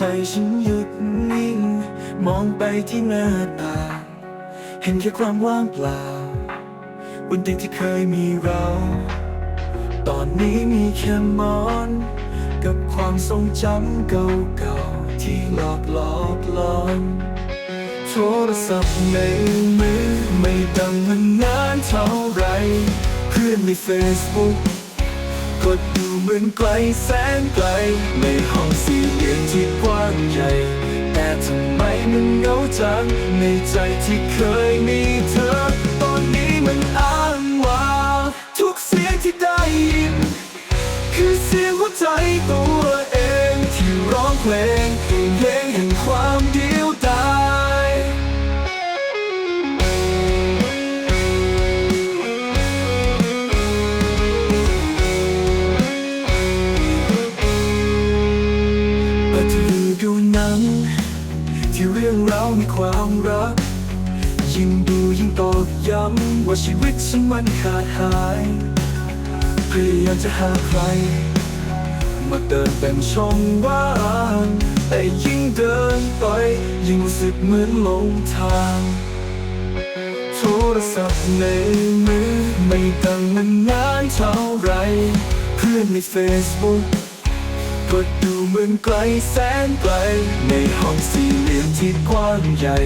ใจฉันหยุดนิ่ง มองไปที่หน้าต่างเห็นแค่ความว่างเปล่า บนเตียงที่เคยมีเรา ตอนนี้มีแค่หมอน กับความทรงจำเก่าๆ ที่หลอกหลอกหลอนโทรศัพท์ในมือไม่ดังมานานเท่าไร เพื่อนใน Facebook ก ดดูเหมือนไกลแสนไกล ในห้องสี่เหลี่ยมที่กว้างใหญ่ แต่ทำไมมันเหงาจังในใจที่เคยมีเธอ ทีวีดูหนังที่เรื่องราวมีความรัก ยิ่งดูยิ่งตอกย้ำว่าชีวิตฉันมันขาดหายพยายามจะหาใคร มาเดินเป็นช่องว่างแต่ยิ่งเดินไป ยิ่งรู้สึกเหมือนหลงทางโทรศัพท์ในมือไม่ดังมันนานเท่าไร เพื่อนใน Facebook ก ดดูเหมือนไกลแสนไกล ในห้องสี่เหลี่ยมที่กว้างใหญ่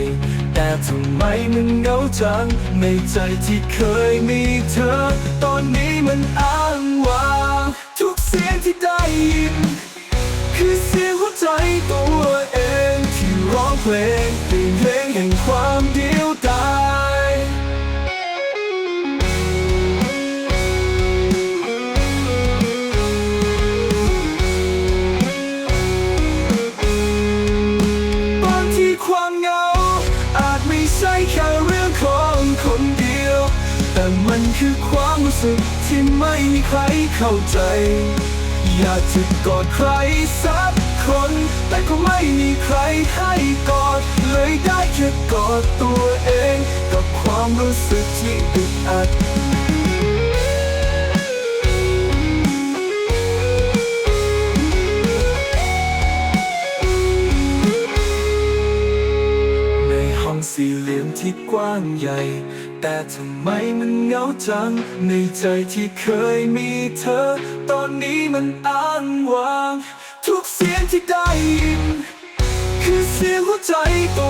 แต่ทำไมมันเหงาจัง ในใจที่เคยมีเธอ ตอนนี้มันอ้างว้างทุกเสียงที่ได้ยิน คือเสียงหัวใจตัวเอง ที่ร้องเพลงเพลงแห่งความ คือความรู้สึกที่ไม่มีใครเข้าใจ อยากจะกอดใครสักคน แต่ก็ไม่มีใครให้กอด เลยได้แค่กอดตัวเอง กับความรู้สึกที่อึดอัด สี่เหลี่ยมที่กว้างใหญ่ แต่ทำไมมันเหงาจัง ในใจที่เคยมีเธอ ตอนนี้มันอ้างว้าง ทุกเสียงที่ได้ยิน คือเสียงหัวใจตัว